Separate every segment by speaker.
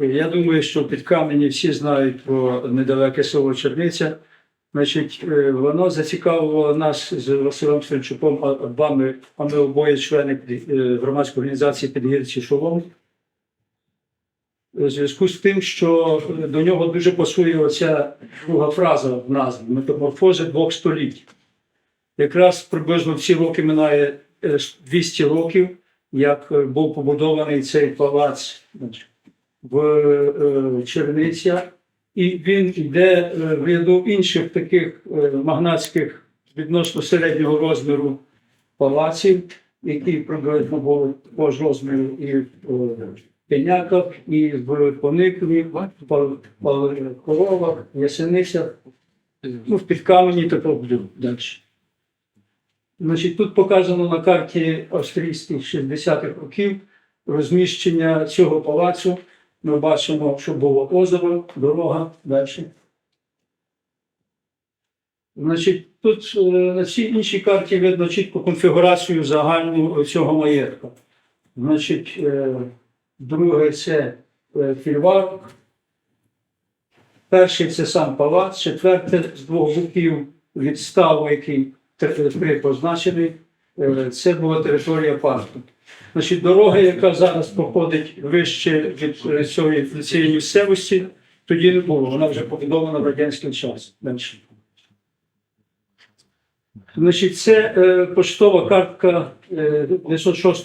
Speaker 1: Я думаю, що під камені всі знають про недалеке село Черниця. Значить, е, воно зацікавило нас з Василем Стрельчуком, а- ми обоє члени е, громадської організації Підгірці Шолом. У зв'язку з тим, що е, до нього дуже пасує оця друга фраза в назві метаморфози двох століть. Якраз приблизно в ці роки минає е, 200 років, як е, був побудований цей палац в е, Черницях, і він йде е, в ряду інших таких е, магнатських відносно середнього розміру палаців, які приблизно були такого ж розміру і в Пеняках, і в Пониклі, в Коровах, Ясеницях, ну, в Підкамені такого буде далі. Значить, тут показано на карті австрійських 60-х років розміщення цього палацу. Ми бачимо, що було озеро, дорога далі. Значить, тут е, на цій іншій карті видно чітко конфігурацію загальну цього маєтка. Значить, е, друге це е, фільварок. Перший це сам палац, четверте з двох боків від ставу, який три три позначений, е, це була територія парку. Значить, дорога, яка зараз проходить вище від е, цієї, цієї місцевості, тоді не було. Вона вже побудована в радянський час. Далі. Значить, це е, поштова картка е,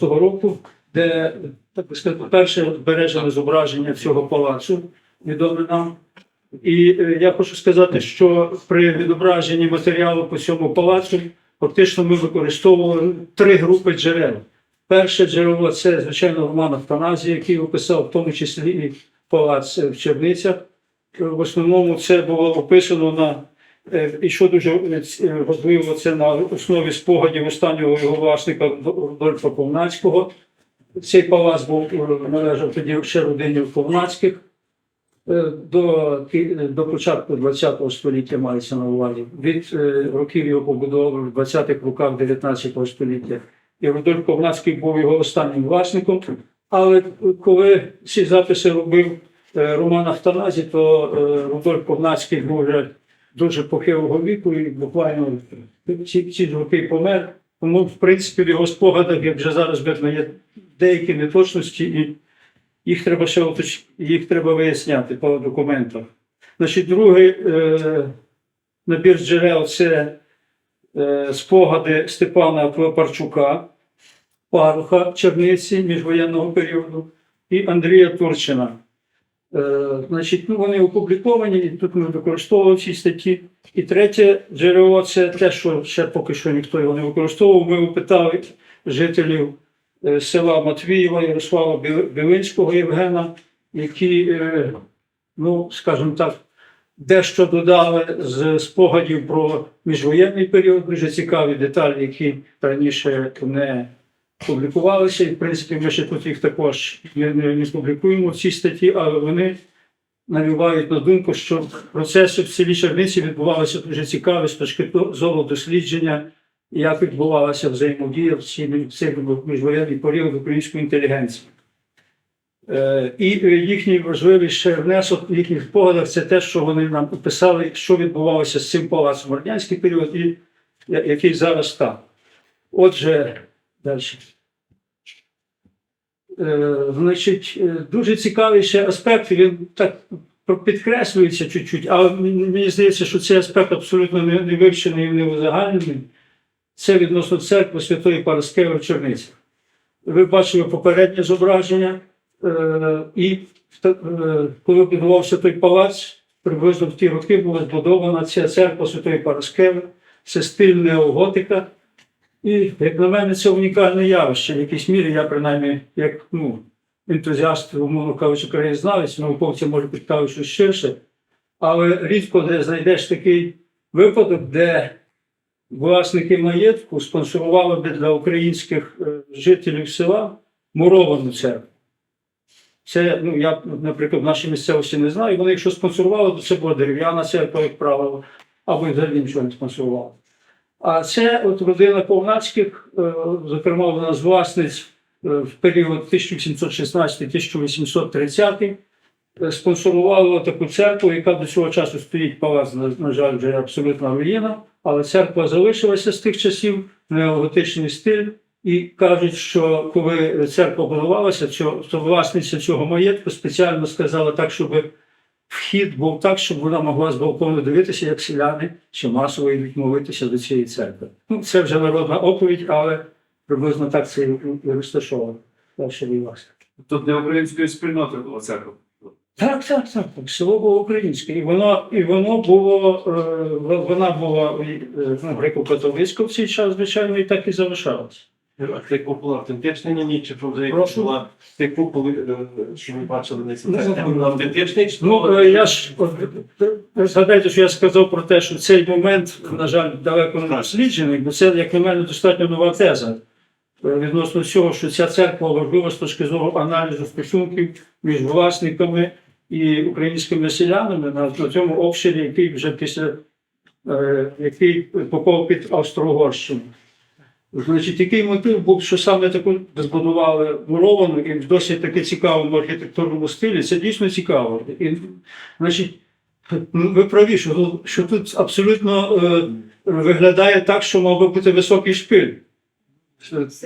Speaker 1: року, де так би сказати, перше збережене зображення цього палацу, відоме нам. І е, я хочу сказати, що при відображенні матеріалу по цьому палацу фактично ми використовували три групи джерел. Перше джерело це, звичайно, Роман Афаназій, який описав в тому числі і палац в Черницях. Е, В основному це було описано на е, і що дуже е, важливо, це на основі спогадів останнього його власника Рудольфа Повнацького. Цей палац був е, належав тоді ще родині Повнацьких. Е, До, до початку ХХ століття мається на увазі. Від е, років його побудови в 20-х роках 19 століття. І Рудольф Ковнацький був його останнім власником. Але коли ці записи робив е, Роман Автаназі, то е, Рудольф Ковнацький був вже дуже похилого віку і буквально ці, ці роки помер. Тому, в принципі, в його спогадах, як вже зараз видно, є деякі неточності, і їх треба ще уточ- їх треба виясняти по документах. Значить, другий е, набір джерел це е, спогади Степана Парчука, паруха Черниці міжвоєнного періоду і Андрія Турчина. Е, значить, ну, вони опубліковані, і тут ми використовували ці статті. І третє джерело це те, що ще поки що ніхто його не використовував. Ми опитали жителів села Матвієва Ярослава Білинського Євгена, які, е, ну, скажімо так, дещо додали з спогадів про міжвоєнний період, дуже цікаві деталі, які раніше не публікувалися. І, в принципі, ми ще тут їх також не, не, не публікуємо в цій статті, але вони навівають на думку, що процеси в селі Черниці відбувалися дуже цікаві з точки зору дослідження, як відбувалася взаємодія в цей міжвоєнний період української інтелігенції. Е, І е, їхній важливий ще внесок в їхніх спогадах це те, що вони нам описали, що відбувалося з цим палацом в радянський період і який зараз там. Отже, далі. Е, Значить, дуже цікавий ще аспект, він так підкреслюється чуть-чуть, але мені здається, що цей аспект абсолютно не вивчений і не узагальнений. Це відносно церкви Святої Параскеви в Черницях. Ви бачили попереднє зображення, е, і е, коли будувався той палац, приблизно в ті роки була збудована ця церква Святої Параскеви, це стиль неоготика. І, як на мене, це унікальне явище. В якійсь мірі я, принаймні, як ну, ентузіаст, умовно кажучи, краєзнавець, науковці може підказати щось ширше. Але рідко де знайдеш такий випадок, де власники маєтку спонсорували би для українських е, жителів села муровану церкву. Це, ну, я, наприклад, в нашій місцевості не знаю. Вони, якщо спонсорували, то це була дерев'яна церква, як правило, або взагалі нічого не спонсорували. А це от родина Повнацьких, е, зокрема, вона з власниць е, в період 1716-1830, е, спонсорувало таку церкву, яка до цього часу стоїть палац, на жаль, вже абсолютно руїна, але церква залишилася з тих часів, неоготичний стиль. І кажуть, що коли церква будувалася, то власниця цього маєтку спеціально сказала так, щоб вхід був так, щоб вона могла з балкону дивитися, як селяни чи масово йдуть молитися до цієї церкви. Ну, це вже народна оповідь, але приблизно так це і розташовано.
Speaker 2: Тут для української спільноти була церква.
Speaker 1: Так, так, так, так. Село було українське. І воно, і воно було, е, вона була е, ну, греко-католицька в цей час, звичайно, і так і залишалася.
Speaker 2: Цей купол автентичний на ніч, чи вже
Speaker 1: Прошу.
Speaker 2: була цей купол, е, що ми бачили на цій
Speaker 1: Ну,
Speaker 2: автентичний? чи
Speaker 1: Ну, е, я ж от, згадайте, що я сказав про те, що цей момент, на жаль, далеко не досліджений, бо це, як на мене, достатньо нова теза е, відносно цього, що ця церква важлива з точки зору аналізу стосунків між власниками і українськими селянами на, на цьому обширі, який вже після е, який попав під Австро-Угорщину. Значить, який мотив був, що саме таку збудували муровану і в досить таки цікавому архітектурному стилі. Це дійсно цікаво. І, значить, ви праві, що, що тут абсолютно е, виглядає так, що мав би бути високий шпиль.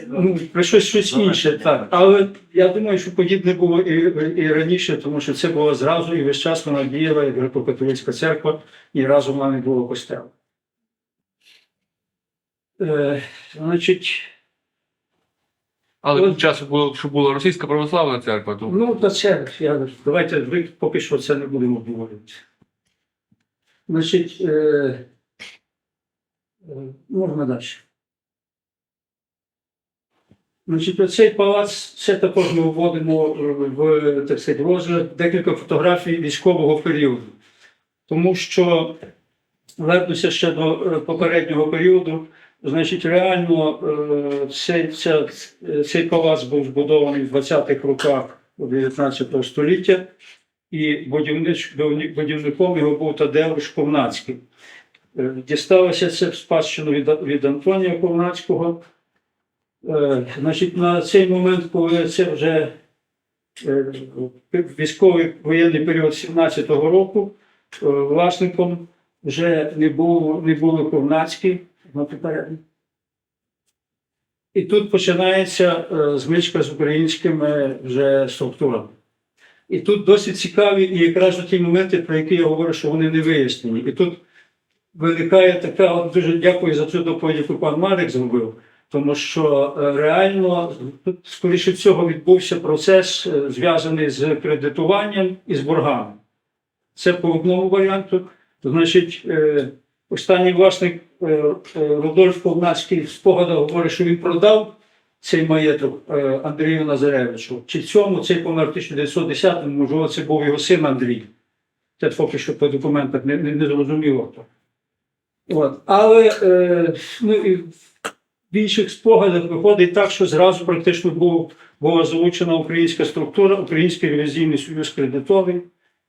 Speaker 1: Ну, про щось, щось інше, так. Але я думаю, що подібне було і, і раніше, тому що це було зразу і весь час вона діяла як греко-католицька церква, і разом вона не було костела. Е, значить,
Speaker 3: Але
Speaker 1: От-
Speaker 3: часом було, що була російська православна церква, то
Speaker 1: Ну, та це я давайте ви поки що це не будемо говорити. Значить, е, е, можна далі. Значить, оцей палац, це також ми вводимо в так сказати, розгляд декілька фотографій військового періоду. Тому що вернуся ще до е, попереднього періоду. Значить, реально е, цей, ця, цей палац був збудований в 20-х роках 19 століття, і будівнич, будівником його був Тадеуш Ковнацький. Е, Дісталося це в спадщину від, від Антонія Ковнацького. Е, Значить, на цей момент, коли це вже е, військовий воєнний період 17-го року, е, власником вже не був не були попередньо. І тут починається змичка з українськими вже структурами. І тут досить цікаві, і якраз ті моменти, про які я говорю, що вони не вияснені. І тут виникає така, от дуже дякую за цю доповідь, яку пан Марик зробив, тому що е, реально скоріше всього, відбувся процес, е, зв'язаний з кредитуванням і з боргами. Це по одному варіанту. Значить, е, останній власник Рудольф Ковнацький в спогадах говорить, що він продав цей маєток Андрію Назаревичу. Чи цьому цей помер в 1910-му, можливо, це був його син Андрій. Це поки що по документах не, не, не зрозуміло. От. Але е, ну, і в інших спогадах виходить так, що зразу практично був, була залучена українська структура, Український ревізійний союз кредитовий,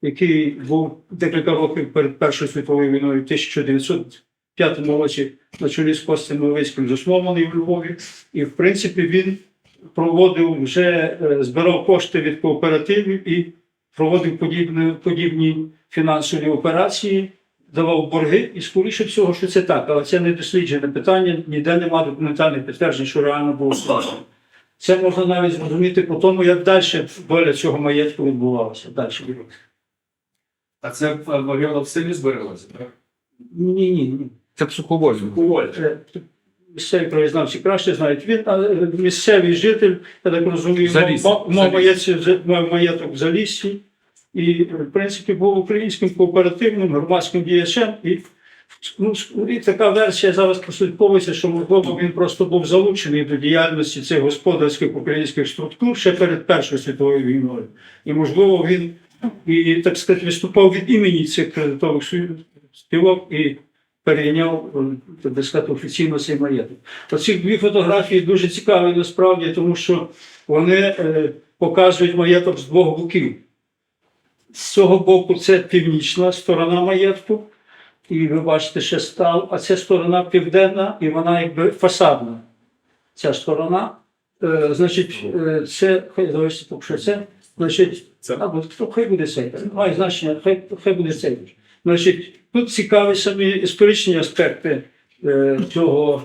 Speaker 1: який був декілька років перед Першою світовою війною, в 1905 році на чолі з Костем Новицьким заснований у Львові. І, в принципі, він проводив вже е, збирав кошти від кооперативів і проводив подібні, подібні фінансові операції, давав борги, і скоріше всього, що це так, але це не досліджене питання, ніде немає документальних підтверджень, що реально було складено. Це можна навіть зрозуміти по тому, як далі доля цього маєтку відбувалася. Далі.
Speaker 2: А це могила в селі збереглася, так?
Speaker 1: Ні, ні, ні.
Speaker 3: це в Суховолі.
Speaker 1: Е, Місцеві краєзнавці краще знають. Він але місцевий житель, я так розумію, мав маєток в Заліссі і, в принципі, був українським кооперативним громадським діячем. І, ну, і така версія зараз прослідковується, що можливо він просто був залучений до діяльності цих господарських українських структур ще перед Першою світовою війною. І, можливо, він і, так сказати, виступав від імені цих кредитових спілок і перейняв е, так сказати, офіційно цей маєток. Оці дві фотографії дуже цікаві насправді, тому що вони е, показують маєток з двох боків. З цього боку це північна сторона маєтку, і ви бачите ще став, а це сторона південна, і вона якби фасадна. Ця сторона. Е, значить, е, це, хай залишиться поки що це. Значить,
Speaker 2: Це
Speaker 1: або то хай буде цей. Має значення, хай, хай буде цей. Значить, тут цікаві самі історичні аспекти е, цього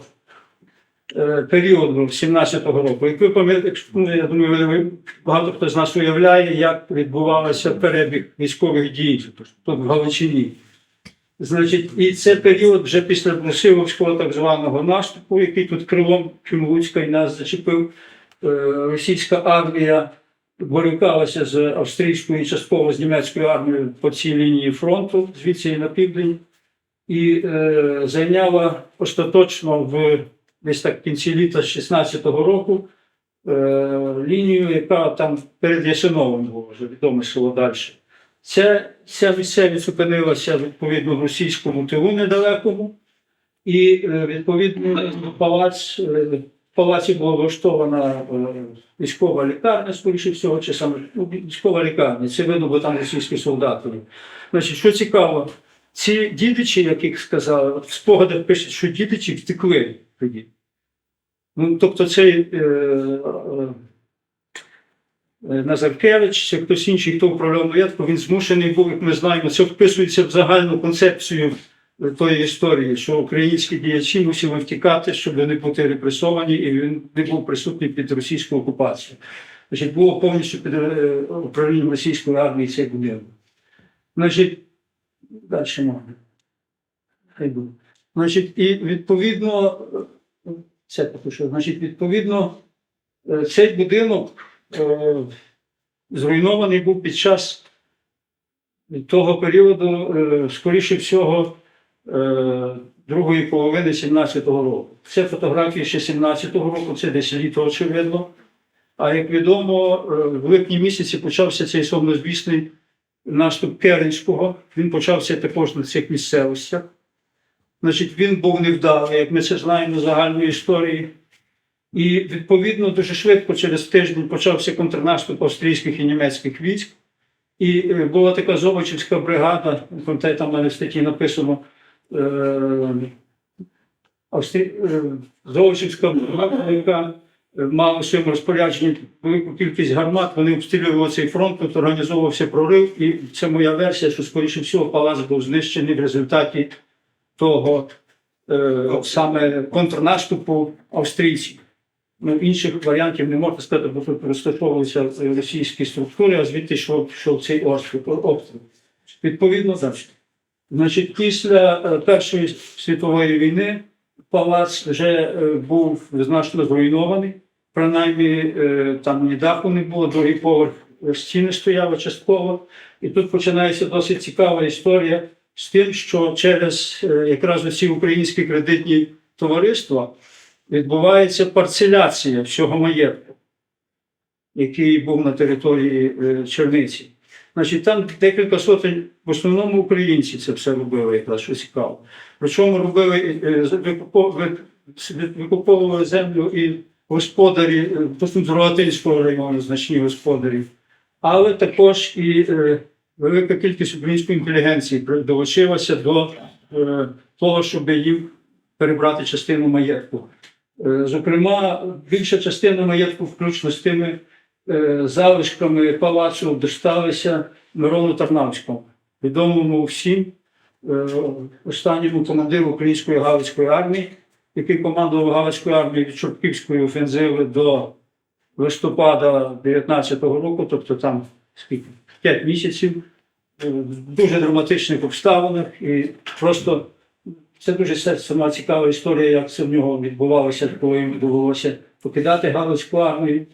Speaker 1: періоду 17-го року. Як ви пам'ятаєте, ну, я думаю, багато хто з нас уявляє, як відбувався перебіг військових дій тут в Галичині. Значить, і це період вже після Брусиловського так званого наступу, який тут крилом Чумгуцька і нас зачепив. Е, Російська армія борюкалася з австрійською і частково з німецькою армією по цій лінії фронту, звідси і на південь, і е, зайняла остаточно в десь так в кінці літа 16-го року е, лінію, яка там перед Ясиновим була вже відоме село далі. Ця, ця місцевість зупинилася відповідно в російському тилу недалекому, і е, відповідно палац, е, в палаці була влаштована е, військова лікарня, скоріше всього, чи саме ну, військова лікарня. Це видно, бо там російські солдати. Значить, що цікаво, ці дідичі, яких сказали, в спогадах пишуть, що дідичі втекли тоді. Ну, тобто цей е, е, е, Назаркевич чи хтось інший, хто управляв маєтком, він змушений був, як ми знаємо, це вписується в загальну концепцію е, тої історії, що українські діячі мусили втікати, щоб не бути репресовані, і він не був присутній під російською окупацією. Значить, було повністю під е, управлінням російської армії цей будинок. Значить, далі можна. Хай буде. Значить, і відповідно, це що, значить, відповідно, е, цей будинок е, зруйнований був під час того періоду, е, скоріше всього, другої половини 17-го року. Це фотографії ще 17-го року, це десь літо, очевидно. А як відомо, в липні місяці почався цей сумнозвісний наступ Керенського. Він почався також на цих місцевостях. Значить, він був невдалий, як ми це знаємо з загальної історії. І відповідно дуже швидко, через тиждень, почався контрнаступ австрійських і німецьких військ. І е, була така Золочівська бригада, пам'ятаєте, там в статті написано. Е, Австрі... е, бригада, яка мала в своєму розпорядженні велику кількість гармат, вони обстрілювали цей фронт, тут організовувався прорив, і це моя версія, що скоріше всього палац був знищений в результаті того е, саме контрнаступу австрійців. Ну, інших варіантів не можна сказати, бо тут розташовувалися російські структури, а звідти йшов, йшов цей обстріл. Відповідно, далі. Значить, після е, Першої світової війни палац вже е, був значно зруйнований. Принаймні, е, там ні даху не було, другий поверх стіни стояли частково. І тут починається досить цікава історія з тим, що через е, якраз оці українські кредитні товариства відбувається парцеляція всього маєтку, який був на території е, Черниці. Значить, там декілька сотень, в основному українці це все робили, якраз що цікаво. Причому робили е, викуповували землю і господарі, з Рогатинського району значні господарі, але також і велика кількість української інтелігенції долучилася до е, того, щоб їм перебрати частину маєтку. Е, Зокрема, більша частина маєтку, включно з тими е, залишками палацу, досталися Мирону Тарнавському, відомому всім останньому командиру української Галицької армії, який командував Галицькою армією від Чортківської офензиви до листопада 19-го року, тобто там скільки 5 місяців, е, в дуже драматичних обставинах і просто це дуже сама цікава історія, як це в нього відбувалося, коли йому довелося покидати Галицьку армію.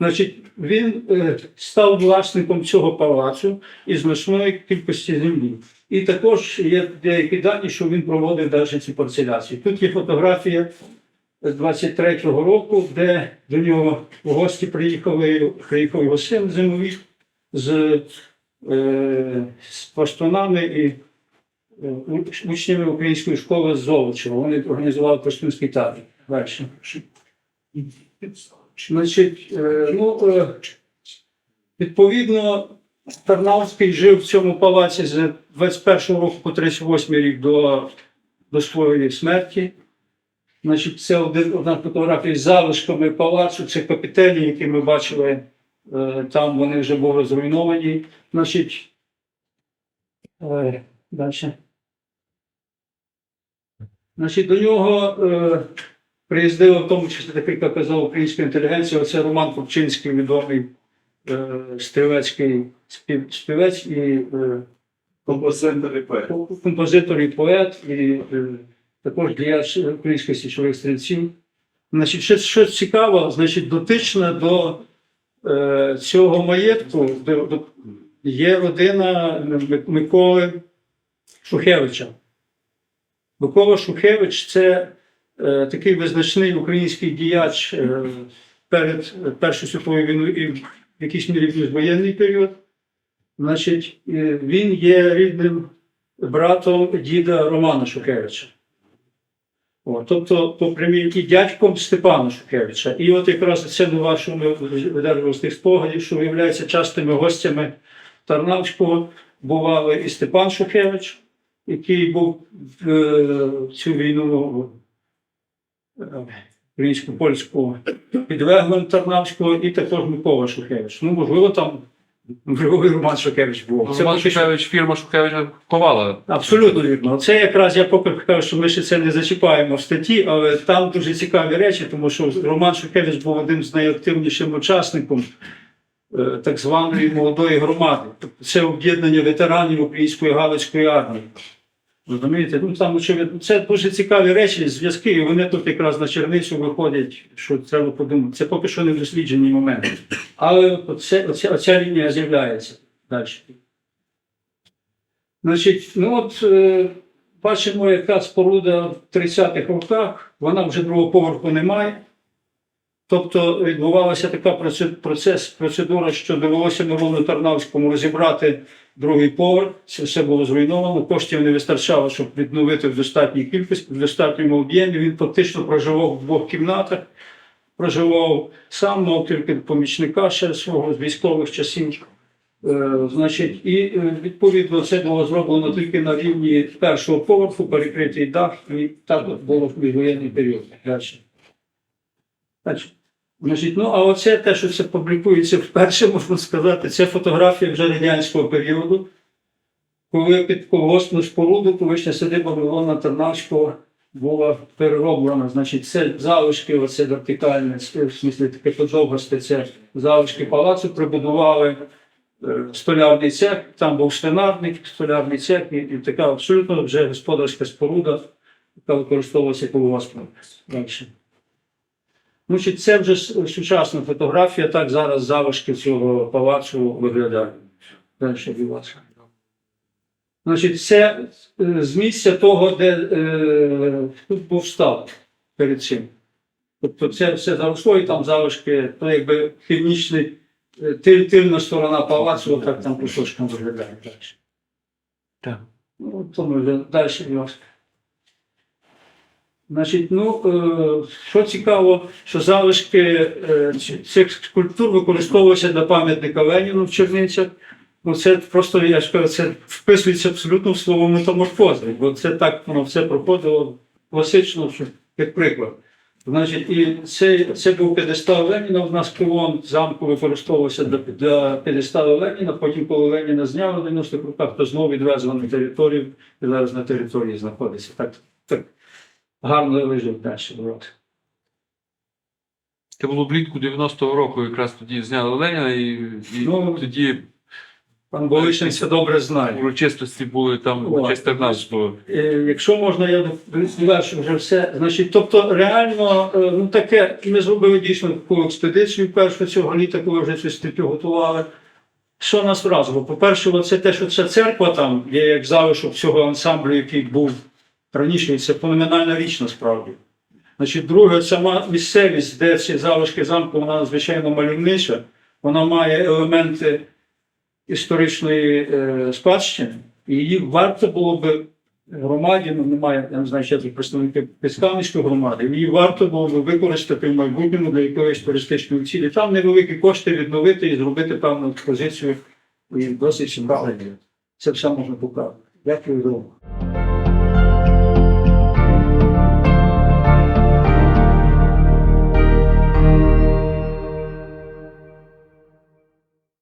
Speaker 1: Значить, він е, став власником цього палацу і значної кількості землі. І також є деякі дані, що він проводив навіть ці парцеляції. Тут є фотографія з 23-го року, де до нього в гості приїхали, приїхав його син зимовік з, е, з паштунами і е, учнями української школи з Золочева. Вони організували паштунський табір. Далі. Значить, е, ну, е, відповідно, Тарнавський жив в цьому палаці з 21 року по 38 рік до, до своєї смерті. Значить, це один, одна фотографія з залишками палацу, це капітелі, які ми бачили Там вони вже були зруйновані. Значить, е, далі. Значить, до нього е, приїздила в тому числі, так як казав, українська інтелігенція. Оце Роман Купчинський, відомий е, стрілецький спів, співець і е,
Speaker 2: Композитор і поет.
Speaker 1: композитор і поет, і е, також діяч українських січових стрільців. Значить, що, що цікаво, значить, дотична до е, цього маєтку є родина Миколи Шухевича. Микола Шухевич це е, такий визначний український діяч е, перед Першою світовою війною і в якійсь мірі воєнний період. Значить, е, він є рідним братом діда Романа Шухевича. О, тобто, по прямій дядьком Степана Шухевича. І от якраз це на вашому видержував з тих спогадів, що виявляється частими гостями Тарнавського бували і Степан Шухевич, який був в е, цю війну е, українсько-польську підлеглим Тарнавського, і також Микола Шухевич. Ну, можливо, там Роман Шукевич був. Це
Speaker 3: Роман
Speaker 1: поки що-
Speaker 3: Шухевич, фірма Шухевича ховала.
Speaker 1: Абсолютно вірно. Це якраз я поки кажу, що ми ще це не зачіпаємо в статті, але там дуже цікаві речі, тому що Роман Шухевич був одним з найактивнішим учасником е, так званої молодої громади. Тобто це об'єднання ветеранів української галицької армії. Розумієте? Ну там це дуже цікаві речі, зв'язки, і вони тут якраз на черницю виходять, що треба подумати. Це поки що не досліджені моменти. Але оце, оця, оця лінія з'являється далі. Значить, ну от е, бачимо, яка споруда в 30-х роках, вона вже другого поверху не має. Тобто відбувалася така процедура, що довелося Мирону Тарнавському розібрати другий поверх. Це все було зруйновано. Коштів не вистачало, щоб відновити в достатній кількості, в достатньому об'ємі. Він фактично проживав в двох кімнатах, проживав сам, мав тільки помічника ще свого з військових часів. Е, Значить, і е, відповідно це було зроблено тільки на рівні першого поверху, перекритий дах, і так було в воєнний період. Далі. Значить, ну а оце те, що це публікується вперше, можна сказати, це фотографія вже радянського періоду, коли під колгоспну споруду колишня садиба Вавилона Тарнавського була перероблена. Значить, це залишки, оце вертикальне, в смислі таке подовгосте, це залишки палацу прибудували е, столярний цех, там був свинарник, столярний цех, і, і така абсолютно вже господарська споруда, яка використовувалася колгоспом. Далі. Ну, чи це вже сучасна фотографія, так зараз залишки цього палацу виглядають. Далі, будь ласка. Значить, це е, з місця того, де е, тут був став перед цим. Тобто це все заросло, і там залишки, то якби північний, е, тиль, тильна сторона палацу, так там кусочком виглядає.
Speaker 3: Так.
Speaker 1: Ну, то ми вже далі. Значить, ну, е, що цікаво, що залишки е, цих скульптур використовуються для пам'ятника Леніну в Черницях. Ну, це просто, я ж кажу, це вписується абсолютно в слово метаморфози, бо це так воно все проходило класично, як приклад. Значить, і це, це був п'єдестал Леніна. У нас пилон замку використовувався для, для п'єдесталу Леніна. Потім, коли Леніна зняли в 90-х роках, то знову відвезли на територію і зараз на території знаходиться. Так, так гарно лежить далі. От.
Speaker 3: Це було влітку 90-го року, якраз тоді зняли Леніна, і, і
Speaker 1: Ну,
Speaker 3: тоді
Speaker 1: Пан Болишин це добре знає.
Speaker 3: урочистості були там
Speaker 1: О,
Speaker 3: в честь
Speaker 1: Е, Якщо можна, я завершу вже все. Значить, тобто, реально, е, ну таке, ми зробили дійсно таку експедицію першу цього літа, коли вже цю статтю готували. Що нас вразило? По-перше, це те, що ця церква там є як залишок цього ансамблю, який був раніше, це феноменальна річ насправді. Значить, друге, сама місцевість, де ці залишки замку, вона надзвичайно мальовнича, вона має елементи історичної е, спадщини, і її варто було би громаді, ну немає, я не знаю, ще представники Піскавницької громади, її варто було би використати в майбутньому для якоїсь туристичної цілі. Там невеликі кошти відновити і зробити певну експозицію і досить. Це все можна показати. Дякую за увагу.